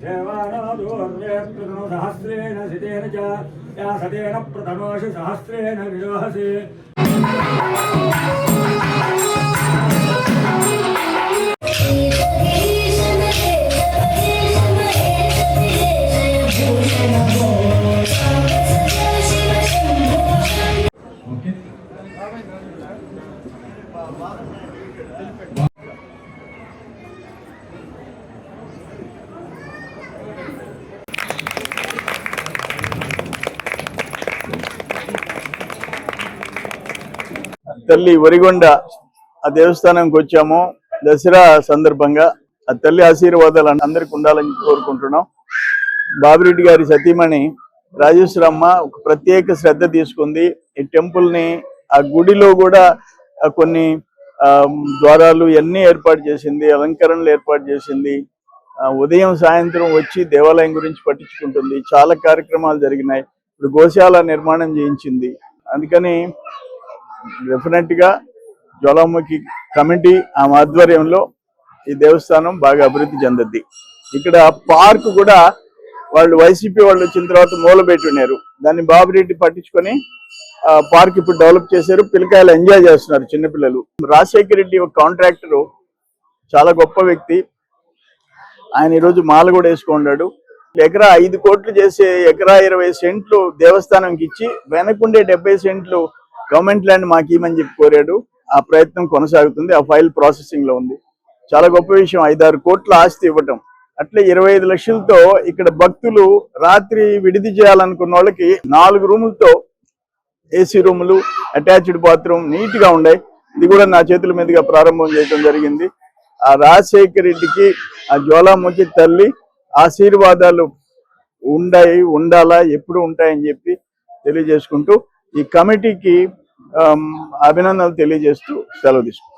దేవానాదోర్వేస్తునోసహస్రేణ సితేన చ యా సతేన ప్రథమోషి సహస్రేణ విరోహసి తల్లి వరిగొండ ఆ దేవస్థానంకి వచ్చాము. దసరా సందర్భంగా ఆ తల్లి ఆశీర్వాదాలు అందరికి ఉండాలని కోరుకుంటున్నాం. బాబిరెడ్డి గారి సతీమణి రాజేశ్వరమ్మ ఒక ప్రత్యేక శ్రద్ధ తీసుకుంది. ఈ టెంపుల్ని ఆ గుడిలో కూడా కొన్ని ద్వారాలు ఇవన్నీ ఏర్పాటు చేసింది అలంకరణలు ఏర్పాటు చేసింది. ఆ, ఉదయం సాయంత్రం వచ్చి దేవాలయం గురించి పట్టించుకుంటుంది. చాలా కార్యక్రమాలు జరిగినాయి. ఇప్పుడు గోశాల నిర్మాణం చేయించింది. అందుకని డెఫినెట్గా జ్వాలాముఖి కమిటీ ఆమె ఆధ్వర్యంలో ఈ దేవస్థానం బాగా అభివృద్ధి చెందద్ది ఇక్కడ పార్క్ కూడా వాళ్ళు వైసీపీ వాళ్ళు వచ్చిన తర్వాత మూలబెట్టి ఉన్నారు దాన్ని బాబురెడ్డి పట్టించుకొని పార్క్ ఇప్పుడు డెవలప్ చేశారు పిల్లకాయలు ఎంజాయ్ చేస్తున్నారు చిన్నపిల్లలు. రాజశేఖర రెడ్డి ఒక కాంట్రాక్టర్ చాలా గొప్ప వ్యక్తి. ఆయన ఈరోజు మాల కూడా వేసుకున్నాడు ఎకరా ఐదు కోట్లు చేసే ఎకరా ఇరవై సెంట్లు దేవస్థానంకి ఇచ్చి వెనకుండే డెబ్బై సెంట్లు గవర్నమెంట్ ల్యాండ్ మాకు ఇవ్వమని చెప్పి కోరాడు. ఆ ప్రయత్నం కొనసాగుతుంది ఆ ఫైల్ ప్రాసెసింగ్లో ఉంది. చాలా గొప్ప విషయం ఐదారు కోట్ల ఆస్తి ఇవ్వటం. అట్లే ఇరవై ఐదు లక్షలతో ఇక్కడ భక్తులు రాత్రి విడిది చేయాలనుకున్న వాళ్ళకి నాలుగు రూములతో ఏసీ రూములు అటాచ్డ్ బాత్రూమ్ నీట్గా ఉన్నాయి ఇది కూడా నా చేతుల మీదుగా ప్రారంభం చేయడం జరిగింది. ఆ రాజశేఖర్ రెడ్డికి ఆ జ్వాలాముఖి తల్లి ఆశీర్వాదాలు ఉండాయి ఉండాలా ఎప్పుడు ఉంటాయని చెప్పి తెలియజేసుకుంటూ ఈ కమిటీకి అభినందనలు తెలియజేస్తూ సెలవు తీసుకుంటాం